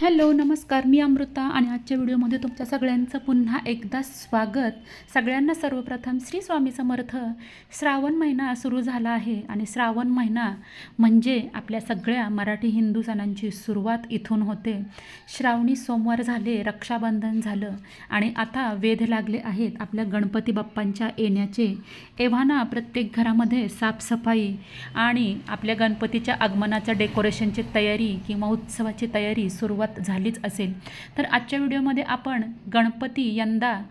Hello नमस्कार. मी अमृता आणि आजच्या व्हिडिओमध्ये तुमच्या सगळ्यांचं पुन्हा एकदा स्वागत. सगळ्यांना सर्वप्रथम श्री स्वामी समर्थ. श्रावण महिना सुरू झाला आहे आणि श्रावण महिना म्हणजे आपल्या सगळ्या मराठी हिंदू सणांची सुरुवात इथून होते. श्रावणी सोमवार झाले रक्षाबंधन झालं आणि आता वेध लागले आहेत आपल्या गणपती बाप्पांच्या येण्याचे. एव्हाना प्रत्येक घरामध्ये साफसफाई आणि आपल्या गणपतीच्या आगमनाच्या डेकोरेशनची तयारी किंवा उत्सवाची तयारी सुरुवात झालीच असेल. तर आजच्या व्हिडिओमध्ये आपण गणपती यंदा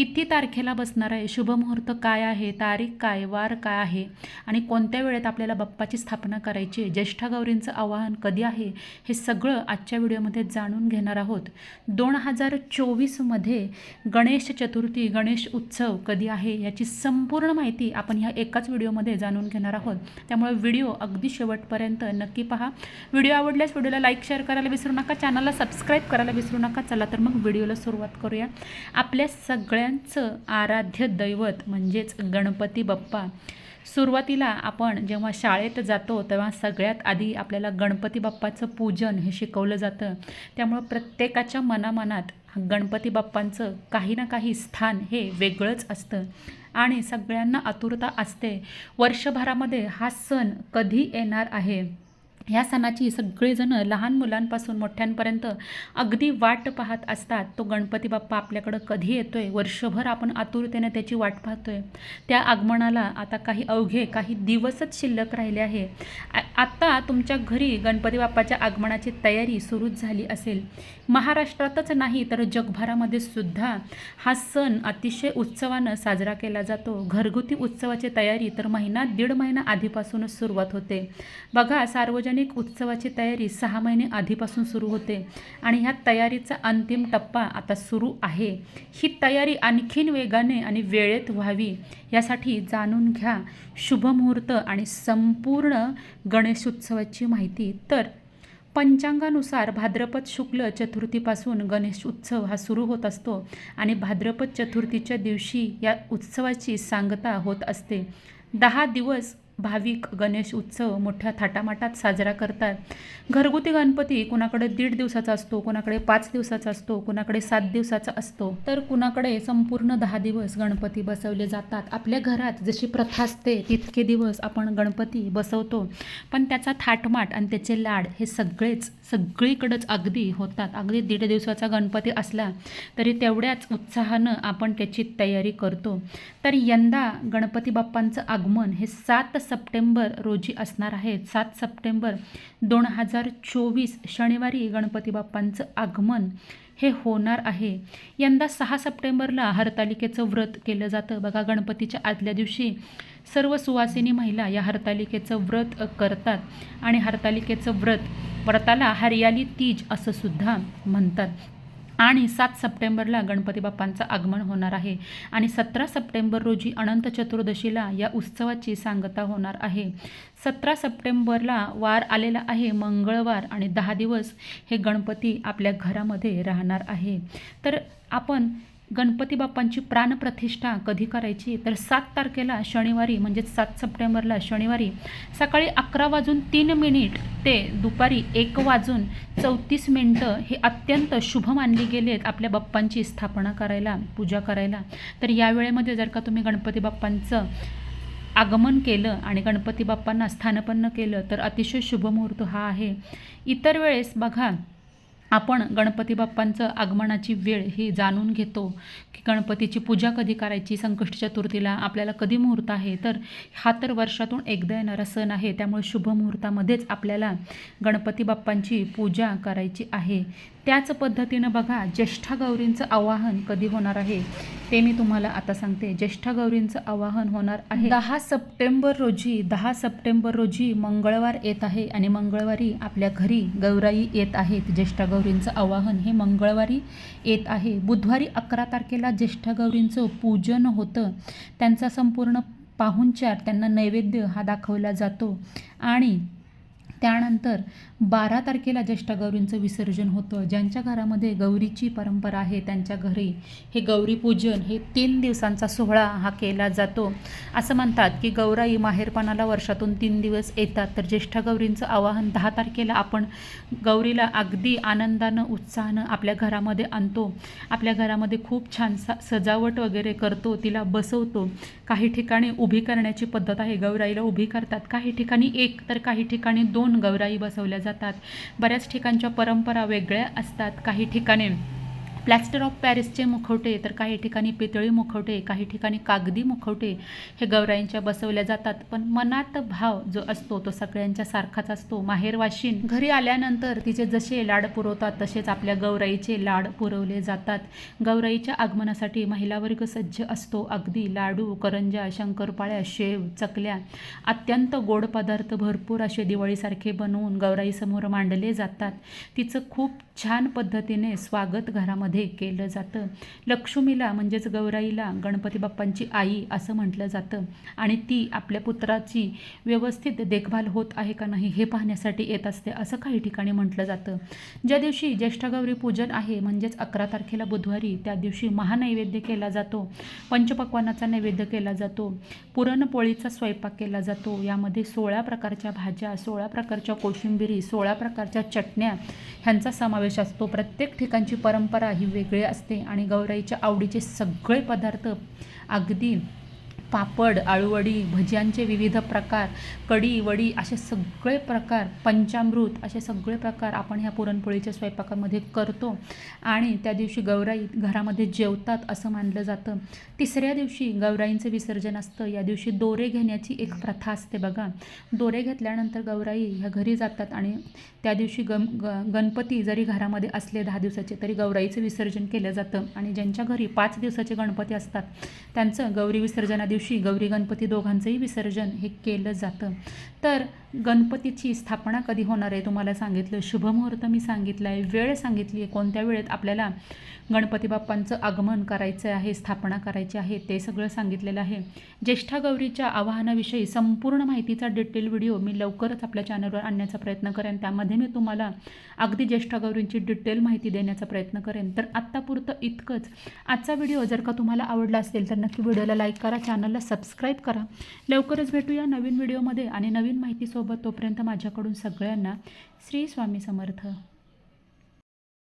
किती तारखेला बसणार आहे? शुभमुहूर्त काय आहे? तारीख काय? वार काय आहे? आणि कोणत्या वेळेत आपल्याला बाप्पाची स्थापना करायची आहे? ज्येष्ठा गौरींचं आवाहन कधी आहे? हे सगळं आजच्या व्हिडिओमध्ये जाणून घेणार आहोत. दोन हजार चोवीसमध्ये गणेश चतुर्थी गणेश उत्सव कधी आहे याची संपूर्ण माहिती आपण ह्या एकाच व्हिडिओमध्ये जाणून घेणार आहोत. त्यामुळे व्हिडिओ अगदी शेवटपर्यंत नक्की पहा. व्हिडिओ आवडल्यास व्हिडिओला लाईक शेअर करायला विसरू नका. चॅनलला सबस्क्राईब करायला विसरू नका. चला तर मग व्हिडिओला सुरुवात करूया. आपल्या सगळ्या सगळ्यांचं आराध्य दैवत म्हणजेच गणपती बाप्पा. सुरुवातीला आपण जेव्हा शाळेत जातो तेव्हा सगळ्यात आधी आपल्याला गणपती बाप्पाचं पूजन हे शिकवलं जातं. त्यामुळं प्रत्येकाच्या मनामनात गणपती बाप्पांचं काही ना काही स्थान हे वेगळंच असतं. आणि सगळ्यांना आतुरता असते. वर्षभरामध्ये हा सण कधी येणार आहे? ह्या सणाची सगळेजणं लहान मुलांपासून मोठ्यांपर्यंत अगदी वाट पाहत असतात. तो गणपती बाप्पा आपल्याकडं कधी येतो आहे वर्षभर आपण आतुरतेने त्याची वाट पाहतो आहे त्या आगमनाला आता काही अवघे काही दिवसच शिल्लक राहिले आहे. आत्ता तुमच्या घरी गणपती बाप्पाच्या आगमनाची तयारी सुरूच झाली असेल. महाराष्ट्रातच नाही तर जगभरामध्ये सुद्धा हा सण अतिशय उत्सवानं साजरा केला जातो. घरगुती उत्सवाची तयारी तर महिना दीड महिना आधीपासूनच सुरुवात होते. बघा सार्वजनिक उत्सवाची तयारी सहा महिने आधीपासून सुरू होते आणि ह्या तयारीचा अंतिम टप्पा आता सुरू आहे. ही तयारी आणखीन वेगाने आणि वेळेत व्हावी यासाठी जाणून घ्या शुभमुहूर्त आणि संपूर्ण गणेशोत्सवाची माहिती. तर पंचांगानुसार भाद्रपद शुक्ल चतुर्थीपासून गणेश उत्सव हा सुरू होत असतो आणि भाद्रपद चतुर्थीच्या दिवशी या उत्सवाची सांगता होत असते. दहा दिवस भाविक गणेश उत्सव मोठ्या थाटामाटात साजरा करतात. घरगुती गणपती कुणाकडे दीड दिवसाचा असतो कुणाकडे पाच दिवसाचा असतो कुणाकडे सात दिवसाचा असतो तर कुणाकडे संपूर्ण दहा दिवस गणपती बसवले जातात. आपल्या घरात जशी प्रथा असते तितके दिवस आपण गणपती बसवतो. पण त्याचा थाटमाट आणि त्याचे लाड हे सगळेच सगळीकडंच अगदी होतात. अगदी दीड दिवसाचा गणपती असला तरी तेवढ्याच उत्साहानं आपण त्याची तयारी करतो. तर यंदा गणपती बाप्पांचं आगमन हे सात सप्टेंबर रोजी असणार आहेत सात सप्टेंबर दोन हजार चोवीस शनिवारी गणपती बाप्पांचं आगमन हे होणार आहे. यंदा सहा सप्टेंबरला हरतालिकेचं व्रत केलं जातं. बघा गणपतीच्या आदल्या दिवशी सर्व सुवासिनी महिला या हरतालिकेचं व्रत करतात आणि हरतालिकेचं व्रत व्रताला हरियाली तीज असं सुद्धा म्हणतात. आणि सात सप्टेंबरला गणपती बाप्पांचं आगमन होणार आहे. आणि सतरा सप्टेंबर रोजी अनंत चतुर्दशीला या उत्सवाची सांगता होणार आहे. सतरा सप्टेंबरला वार आलेला आहे. मंगळवार आणि दहा दिवस हे गणपती आपल्या घरामध्ये राहणार आहे. तर आपण गणपती बाप्पांची प्राणप्रतिष्ठा कधी करायची? तर सात तारखेला शनिवारी म्हणजेच सात सप्टेंबरला शनिवारी सकाळी अकरा वाजून तीन मिनिट ते दुपारी एक वाजून चौतीस मिनटं हे अत्यंत शुभ मानली गेलेत आपल्या बाप्पांची स्थापना करायला पूजा करायला. तर या वेळेमध्ये जर का तुम्ही गणपती बाप्पांचं आगमन केलं आणि गणपती बाप्पांना स्थानपन्न केलं तर अतिशय शुभ मुहूर्त हा आहे. इतर वेळेस बघा आपण गणपती बाप्पांचं आगमनाची वेळ ही जाणून घेतो की गणपतीची पूजा कधी करायची संकष्टी चतुर्थीला आपल्याला कधी मुहूर्त आहे? तर हा तर वर्षातून एकदा येणारा सण आहे त्यामुळे शुभ मुहूर्तामध्येच आपल्याला गणपती बाप्पांची पूजा करायची आहे. त्याच पद्धतीनं बघा ज्येष्ठा गौरींचं आवाहन कधी होणार आहे? ते मी तुम्हाला आता सांगते. ज्येष्ठा गौरींचं आवाहन होणार आहे. दहा सप्टेंबर रोजी दहा सप्टेंबर रोजी मंगळवार येत आहे आणि मंगळवारी आपल्या घरी गौराई येत आहेत ज्येष्ठा गौरींचं आवाहन हे मंगळवारी येत आहे. बुधवारी अकरा तारखेला ज्येष्ठा गौरींचं पूजन होतं. त्यांचा संपूर्ण पाहुणचार त्यांना नैवेद्य हा दाखवला जातो. आणि त्यानंतर बारा तारखेला ज्येष्ठ गौरींचं विसर्जन होतं. ज्यांच्या घरामध्ये गौरीची परंपरा आहे त्यांच्या घरी हे गौरीपूजन हे तीन दिवसांचा सोहळा हा केला जातो. असं म्हणतात की गौराई माहेरपणाला वर्षातून तीन दिवस येतात. तर ज्येष्ठा गौरींचं आवाहन दहा तारखेला आपण गौरीला अगदी आनंदानं उत्साहानं आपल्या घरामध्ये आणतो. आपल्या घरामध्ये खूप छान सा सजावट वगैरे करतो तिला बसवतो. काही ठिकाणी उभी करण्याची पद्धत आहे. गौराईला उभी करतात. काही ठिकाणी एक तर काही ठिकाणी दोन गौराई बसवल्या जातात. बऱ्याच ठिकाणच्या परंपरा वेगळ्या असतात. काही ठिकाणी प्लॅस्टर ऑफ पॅरिसचे मुखवटे तर काही ठिकाणी पितळी मुखवटे काही ठिकाणी कागदी मुखवटे हे गौराईंच्या बसवल्या जातात. पण मनात भाव जो असतो तो सगळ्यांच्या सारखाच असतो. माहेरवाशीन घरी आल्यानंतर तिचे जसे लाड पुरवतात तसेच आपल्या गौराईचे लाड पुरवले जातात. गौराईच्या आगमनासाठी महिला वर्ग सज्ज असतो. अगदी लाडू करंजा शंकरपाळ्या शेव चकल्या अत्यंत गोड पदार्थ भरपूर असे दिवाळीसारखे बनवून गौराईसमोर मांडले जातात. तिचं खूप छान पद्धतीने स्वागत घरामध्ये केलं जातं. लक्ष्मीला म्हणजेच गौराईला गणपती बाप्पांची आई असं म्हटलं जातं. आणि ती आपल्या पुत्राची व्यवस्थित देखभाल होत आहे का नाही हे पाहण्यासाठी येत असते असं काही ठिकाणी म्हटलं जातं. ज्या दिवशी ज्येष्ठगौरी पूजन आहे म्हणजेच अकरा तारखेला बुधवारी त्या दिवशी महानैवेद्य केला जातो. पंचपक्वानाचा नैवेद्य केला जातो. पुरणपोळीचा स्वयंपाक केला जातो. यामध्ये सोळा प्रकारच्या भाज्या सोळा प्रकारच्या कोशिंबिरी सोळा प्रकारच्या चटण्या ह्यांचा समावेश असतो. प्रत्येक ठिकाणची परंपरा ही वेगळी असते आणि गौराईच्या आवडीचे सगळे पदार्थ अगदी पापड आळूवडी भज्यांचे विविध प्रकार कडी वडी असे सगळे प्रकार पंचामृत असे सगळे प्रकार आपण ह्या पुरणपोळीच्या स्वयंपाकामध्ये करतो. आणि त्या दिवशी गौराई घरामध्ये जेवतात असं मानलं जातं. तिसऱ्या दिवशी गौराईंचं विसर्जन असतं. या दिवशी दोरे घेण्याची एक प्रथा असते बघा. दोरे घेतल्यानंतर गौराई ह्या घरी जातात आणि त्या दिवशी गम ग गणपती जरी घरामध्ये असले दहा दिवसाचे तरी गौराईचं विसर्जन केलं जातं. आणि ज्यांच्या घरी पाच दिवसाचे गणपती असतात त्यांचं गौरी विसर्जना दिवशी गौरी गणपती दोघांचंही विसर्जन हे केलं जातं. तर गणपतीची स्थापना कधी होणार आहे तुम्हाला सांगितलं शुभमुहूर्त मी सांगितलं आहे वेळ सांगितली आहे कोणत्या वेळेत आपल्याला गणपती बाप्पांचं आगमन करायचं आहे स्थापना करायची आहे ते सगळं सांगितलेलं आहे. ज्येष्ठा गौरीच्या आवाहनाविषयी संपूर्ण माहितीचा डिटेल व्हिडिओ मी लवकरच आपल्या चॅनलवर आणण्याचा प्रयत्न करेन. त्यामध्ये मी तुम्हाला अगदी ज्येष्ठा गौरींची डिटेल माहिती देण्याचा प्रयत्न करेन. तर आत्तापुरतं इतकंच. आजचा व्हिडिओ जर का तुम्हाला आवडला असेल तर नक्की व्हिडिओला लाईक करा चॅनलला सबस्क्राईब करा. लवकरच भेटूया नवीन व्हिडिओमध्ये आणि नवीन माहिती सोबत तोपर्यंत माझ्याकडून सगळ्यांना श्री स्वामी समर्थ.